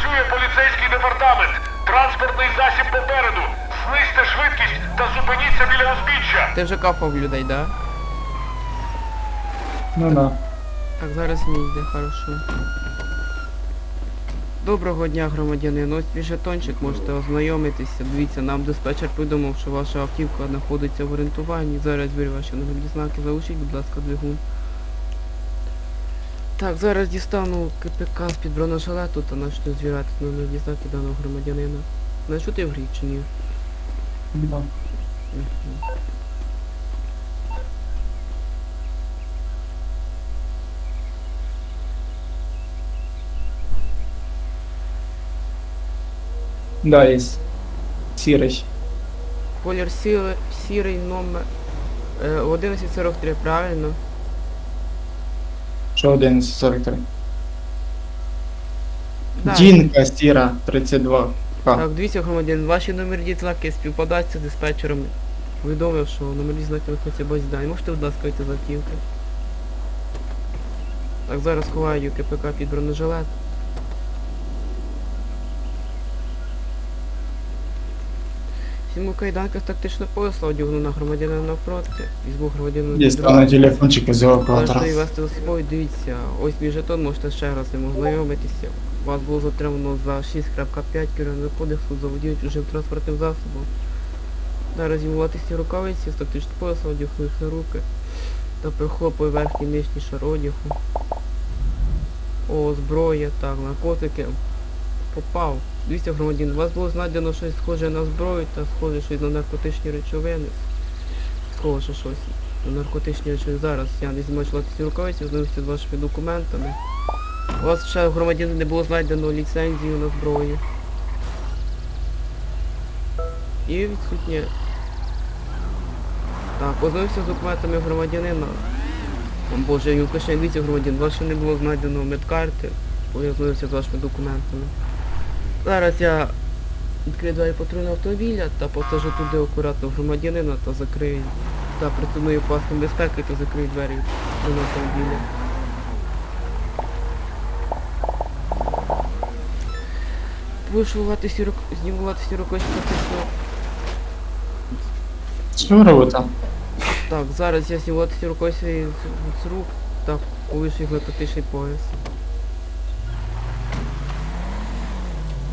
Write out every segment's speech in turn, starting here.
Працює поліцейський департамент. Транспортний засіб попереду. Знизьте швидкість та зупиніться біля узбіччя. Ти вже капав людей, да? Ну да. Так, зараз мій йде, хорошо. Доброго дня, громадянин. Ось мій жетончик, можете ознайомитися. Дивіться, нам диспетчер повідомив, що ваша автівка знаходиться в орієнтуванні. Зараз беру ваші номерні знаки. Залишіть, будь ласка, двигун. Так, зараз дістану КПК з-під бронежилету та почну звіряти номерні знаки даного громадянина. Не чути в грі чи ні? да. Мгм. Да, есть. Сірий. Колір сіли, сірий номер е, 1143, правильно? Що 1143? Да. Дінка сіра 32. Так, дивіться, громадян, ваші номерні знаки співпадають з диспетчером. Повідомив, що номерні знаки знаходяться базі дані. Можете, будь ласка, вийти з автівки? Так, зараз ховаю КПК під бронежилет. Сіму кайданка з тактичного пояса одягну на громадянина навпроти. Візьму громадянина під Дістану телефончик із евакуатора. Можете вести за собою, дивіться, ось мій жетон, можете ще раз з ним ознайомитися. Вас було затримано за 6.5 керівного кодексу за водію чужим транспортним засобом. Зараз йому латисні рукавиці, з тактичного пояса одягну їх на руки та прихлопую верхній і нижній шар одягу. О, зброя, так, наркотики. Попав. Дивіться, громадян, у вас було знайдено щось схоже на зброю та схоже щось на наркотичні речовини. Схоже щось на наркотичні речовини. Зараз я не знімаю ці рукавиці, знайомився з вашими документами. У вас ще громадянин не було знайдено ліцензію на зброю. І відсутнє. Так, ознайомився з документами громадянина. О, Боже, пише, дивіться громадян, вас ще не було знайдено медкарти, бо я ознайомився з вашими документами. Зараз я відкрию двері патрульного автомобіля та посажу туди акуратно громадянина та закрию та притягну паском безпеки та закрию двері патрульного автомобіля. Вишивати сірок, знімувати сірокось фактично. Що робите? Так, зараз я знімати сірокось з, рук та повишу його тактичний пояс.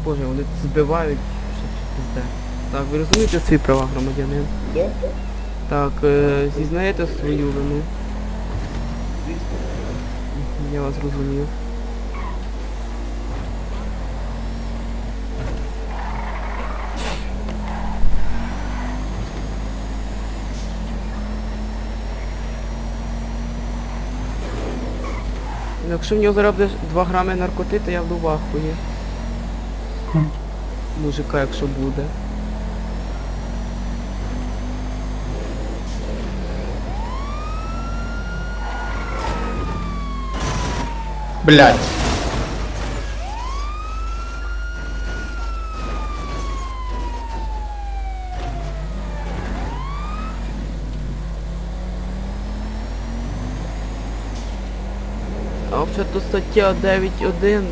Боже, вони збивають. Що пізде. Так, ви розумієте свої права, громадянин? Так, е, зізнаєте свою вину? Я вас розумів. Ну, Якщо в нього зараз буде 2 грами наркоти, то я буду в ахуї. Хм. Мужика, якщо буде. Блять. А взагалі то стаття 9.1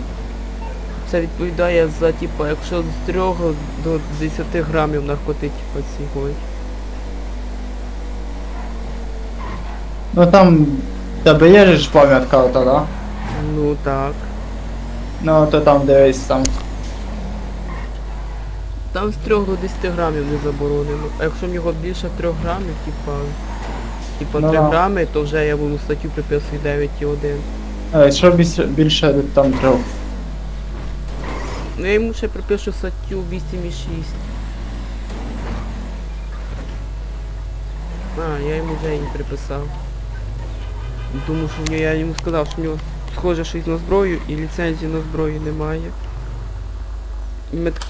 це відповідає за, типу, якщо з 3 до 10 грамів наркотиків оцінюють. Ну там тебе є ж пам'ятка ота, да? Ну так. Ну то там дивись там. Там з 3 до 10 грамів не заборонено. А якщо в нього більше 3 грамів, типа... Типа ну, 3 да. грами, то вже я буду статтю приписую 9,1. А, Якщо більше, більше там 3 я йому ще припишу статтю 8.6. А, я йому вже її приписав. Тому що я йому сказав, що в нього схоже щось на зброю і ліцензії на зброю немає.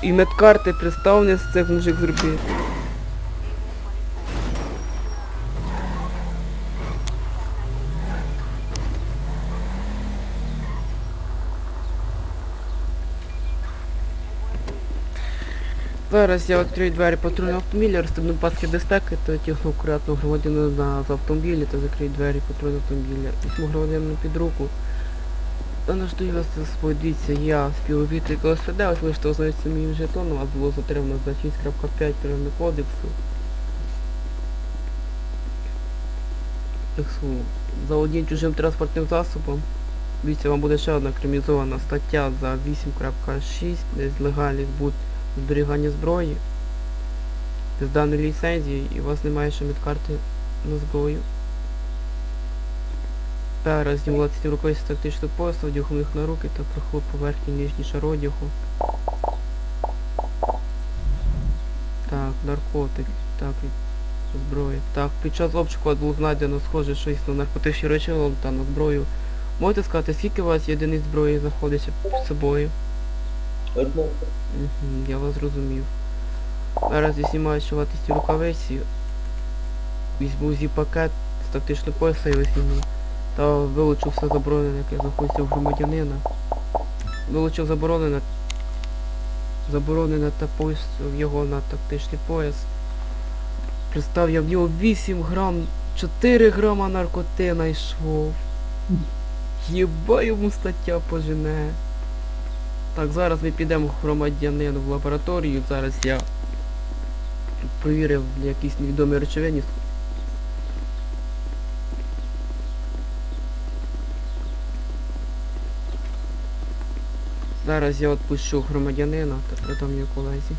І, медкарти представлення з цих мужик зробити. Зараз я відкрию двері патрульного автомобіля, розстебну паски безпеки та тягну акуратно громадянина з автомобіля та закрию двері патрульного автомобіля. Візьму громадянина під руку Та на що я сподіться, я співробітник ОСД, ось можете ознайомитися моїм жетоном, вас було затримано за 6.5 Кримінального кодексу. За одним чужим транспортним засобом. Дивіться, вам буде ще одна кримінізована стаття за 8.6, десь легальний збут зберігання зброї. Без даної ліцензії і у вас немає ще медкарти на зброю. Пера знімати рукою з тактичного поясу, одягу їх на руки та проход поверхні нижній шар одягу. Так, наркотик, так, зброя. Так, під час обшуку було знайдено схоже щось на наркотичні речовини та на зброю. Можете сказати, скільки у вас єдиниць зброї знаходиться під собою? Одна. Угу, я вас зрозумів. Зараз я знімаю ці рукавиці. Візьму зі пакет з тактичного пояса і візьму. Та вилучу все заборонене, яке знаходиться у громадянина. Вилучив заборонене. Заборонене та поясив його на тактичний пояс. Представ я в нього 8 грам, 4 грама наркоти знайшов. Єба йому стаття пожене. Так, зараз ми підемо громадянину в лабораторію. Зараз я провірив якісь невідомі речовини. Зараз я відпущу громадянина та передам його колезі.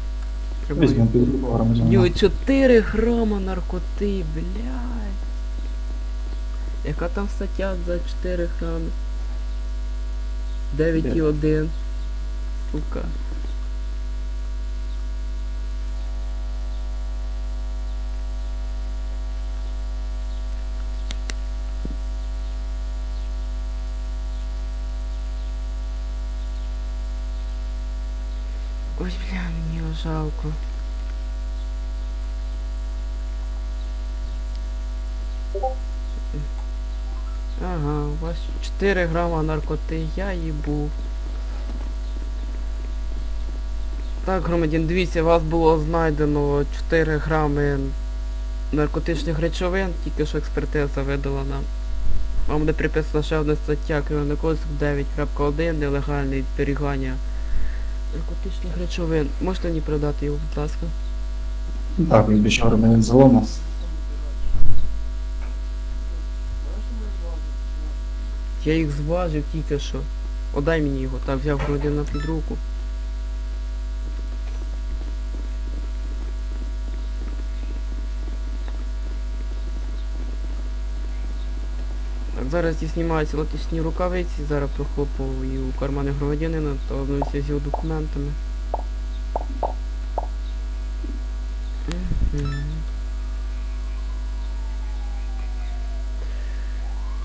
Візьмемо під руку громадянина. Йо, 4 грама наркоти, блядь. Яка там стаття за 4 грами? 9,1. Сука. Ой, бля, його жалко. Ага, у вас 4 грама наркоти, я їбу. Так, громадян, дивіться, вас було знайдено 4 грами наркотичних речовин, тільки що експертиза видала нам. Вам буде приписана ще одна стаття Кримінального кодексу 9.1, нелегальне зберігання наркотичних речовин. Можете мені передати його, будь ласка? Так, відбіжча громадянин залому. Я їх зважив тільки що. Одай мені його. Так, взяв громадянина під руку. Зараз я знімаю ці латичні рукавиці, зараз прохлопую у кармани громадянина та ознайомлюся з його документами.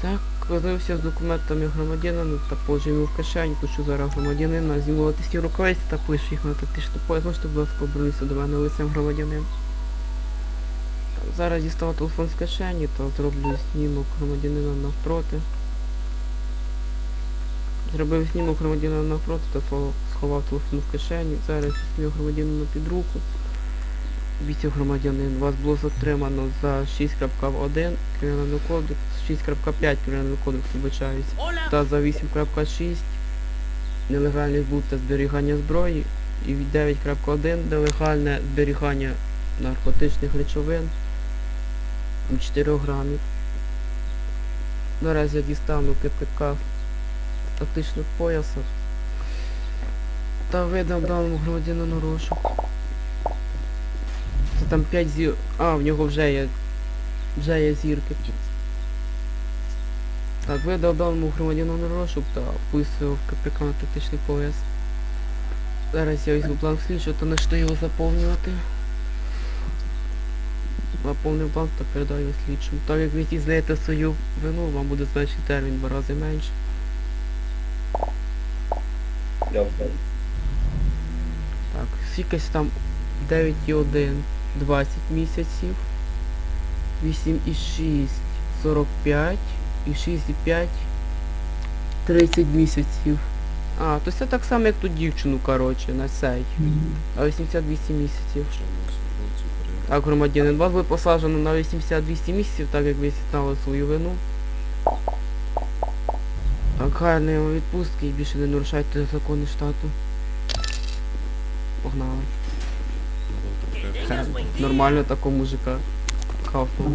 Так, ознайомився з документами громадянина та положив його в кишень, пишу зараз громадянина, зніму латисті рукавиці та пишу їх на пояс. Можете, будь ласка, обернутися до мене лицем громадянин. Зараз дістану телефон з кишені та зроблю знімок громадянина навпроти. Зробив знімок громадянина навпроти та сховав- телефон в кишені. Зараз візьму громадянина під руку. Віце громадянин, вас було затримано за 6.1 кримінального кодексу, 6.5 кримінального кодексу, вибачаюсь, та за 8.6 нелегальний збут та зберігання зброї і 9.1 нелегальне зберігання наркотичних речовин 4 грамів. Наразі я дістану КПК тактичних поясів та видам даному громадянину розшук. Це там 5 зір... А, в нього вже є. Вже є зірки. Так, видав даному громадянину розшук та вписував КПК на тактичний пояс. Зараз я візьму бланк слідчого та начну його заповнювати. Наповнив бланк та передаю його слідчому. Так як ви зізнаєте свою вину, вам буде значний термін два рази менше. Так, скількись там 9,1 20 місяців, 8,6 45 і 6,5 30 місяців. А, то це так само, як ту дівчину, коротше, на цей. А 82 місяців. Так, громадянин, вас буде посаджено на 8200 місяців, так як ви зізнали свою вину. Так, гарної вам відпустки і більше не нарушайте закони штату. Погнали. Це нормально такого мужика. Кафу.